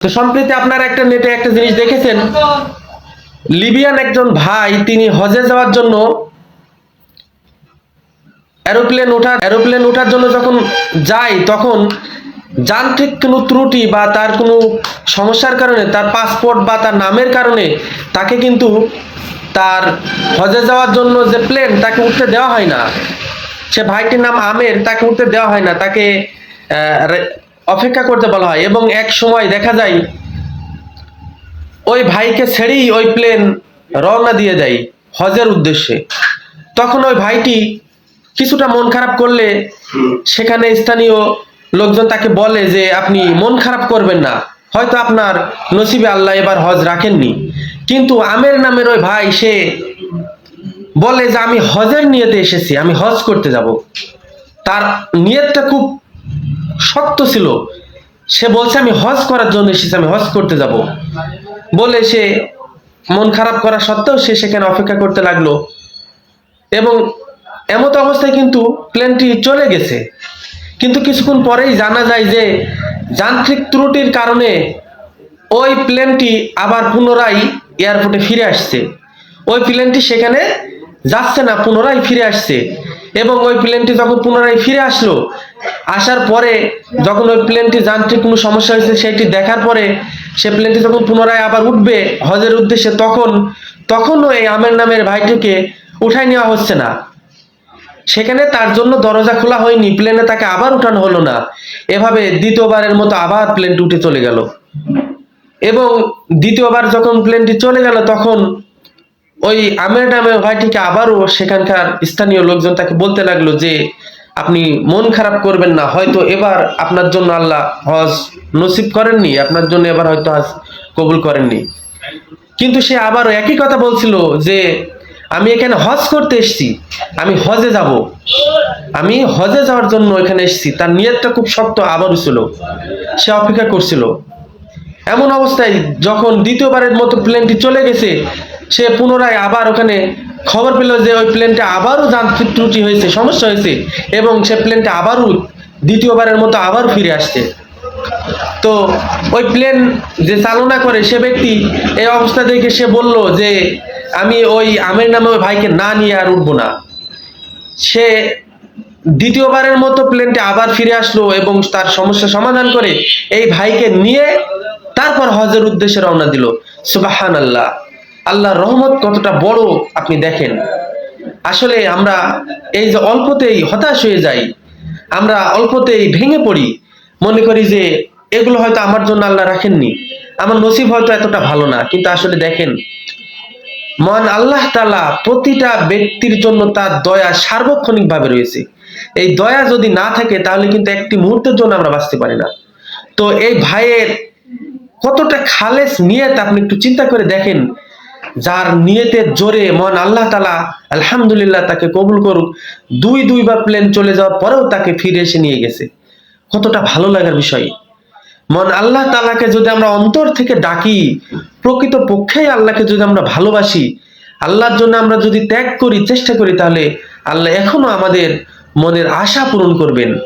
তো সম্প্রতি আপনারা একটা নেটে একটা জিনিস দেখেছেন? লিবিয়ান একজন ভাই, তিনি হজে যাওয়ার জন্য এরোপ্লেন ওঠার এরোপ্লেন ওঠার জন্য যখন যায়, তখন যান্ত্রিক কোনো ত্রুটি বা তার কোনো সমস্যার কারণে, তার পাসপোর্ট বা তার নামের কারণে তাকে কিন্তু তার হজে যাওয়ার জন্য যে প্লেন তাকে উঠতে দেওয়া হয় না। সে ভাইটির নাম আমের, তাকে উঠতে দেওয়া হয় না। তাকে অপেক্ষা করতে বলা হয় এবং এক সময় দেখা যায়, ওই ভাইকে ছেড়েই ওই প্লেন রওনা দিয়ে দেয় হজের উদ্দেশ্যে। তখন ওই ভাইটি কিছুটা মন খারাপ করলে সেখানে স্থানীয় লোকজন তাকে বলে যে, আপনি মন খারাপ করবেন না। হয়তো আপনার নসিবে আল্লাহ এবার হজ রাখেননি। কিন্তু আমের নামের ওই ভাই, সে বলে যে, আমি হজের নিয়তে এসেছি, আমি হজ করতে যাব। তার নিয়তটা খুব শক্ত ছিল। সে বলছে, আমি হজ করার জন্য এসেছি, আমি হজ করতে যাব। বলে সে মন খারাপ করা সত্ত্বেও সে সেখানে অপেক্ষা করতে লাগল। এবং এমত অবস্থায় কিন্তু প্লেনটি চলে গেছে। কিন্তু কিছুক্ষণ পরেই জানা যায় যে, যান্ত্রিক ত্রুটির কারণে ওই প্লেনটি আবার পুনরায় এয়ারপোর্টে ফিরে আসছে। ওই প্লেনটি সেখানে যাচ্ছে না, পুনরায় ফিরে আসছে। এবং ওই প্লেনটি যখন পুনরায় ফিরে আসলো, আসার পরে যখন ওই প্লেনটি যান্ত্রিক কোনো সমস্যা হয়েছে সেটি দেখার পরে সে প্লেনটি যখন পুনরায় আবার উঠবে হজের উদ্দেশ্যে, তখন, তখনও এই আমের নামের ভাইটিকে উঠাই নেওয়া হচ্ছে না। সেখানে তার জন্য দরজা খোলা হয়নি প্লেনে তাকে আবার উঠানো হলো না। এভাবে দ্বিতীয়বারের মতো আবার প্লেনটি উঠে চলে গেল। এবং দ্বিতীয়বার যখন প্লেনটি চলে গেল, তখন ওই আমের নামের ভাইটিকে আবারও সেখানকার স্থানীয় লোকজন তাকে বলতে লাগল যে, আপনি মন খারাপ করবেন না, হয়তো এবার আপনার জন্য আল্লাহ হজ নসিব করেননি, আপনার জন্য এবার হয়তো হজ কবুল করেননি। কিন্তু সে আবারও একই কথা বলছিল যে, আমি এখানে হজ করতে এসেছি, আমি হজে যাব। আমি হজে যাওয়ার জন্য এখানে এসেছি, তার নিয়তটা খুব শক্ত আবারও ছিল। সে অপেক্ষা করছিল। এমন অবস্থায় যখন দ্বিতীয়বারের মতো প্লেনটি চলে গেছে সে পুনরায় আবার ওখানে খবর পেল যে ওই প্লেনটা আবারও যান্ত্রিক ত্রুটি হয়েছে, সমস্যা হয়েছে এবং সে প্লেনটা আবারও দ্বিতীয়বারের মতো আবার ফিরে আসছে। তো ওই প্লেন যে চালনা করে সে ব্যক্তি এই অবস্থা দেখে সে বলল যে আমি ওই আমের নামে ওই ভাইকে না নিয়ে আর উঠবো না। সে দ্বিতীয়বারের মতো প্লেনটা আবার ফিরে আসলো এবং তার সমস্যা সমাধান করে এই ভাইকে নিয়ে তারপর হজের উদ্দেশ্যে রওনা দিল। সুবাহান আল্লাহ আল্লাহর রহমত কতটা বড় আপনি দেখেন। আসলে আমরা এই যে অল্পতেই হতাশ হয়ে যাই, আমরা অল্পতেই ভেঙে পড়ি। মনে করি যে এগুলো হয়তো আমার জন্য আল্লাহ রাখেননি। আমার নসিব হয়তো এতটা ভালো না, কিন্তু আসলে দেখেন, মহান আল্লাহ তালা প্রতিটা ব্যক্তির জন্য তার দয়া সার্বক্ষণিক ভাবে রয়েছে। এই দয়া যদি না থাকে, তাহলে কিন্তু একটি মুহূর্তের জন্য আমরা বাঁচতে পারি না। তো এই ভাইয়ের কতটা খালেস নিয়ত আপনি একটু চিন্তা করে দেখেন যার নিয়তের জোরে মন আল্লাহ তালা আলহামদুলিল্লাহ তাকে কবুল করুক, দুই দুইবার প্লেন চলে যাওয়ার পরেও তাকে ফিরে এসে নিয়ে গেছে। কতটা ভালো লাগার বিষয়। মন আল্লাহ তালাকে যদি আমরা অন্তর থেকে ডাকি, প্রকৃত পক্ষেই আল্লাহকে যদি আমরা ভালোবাসি, আল্লাহর জন্য আমরা যদি ত্যাগ করি, চেষ্টা করি, তাহলে আল্লাহ এখনও আমাদের মনের আশা পূরণ করবেন।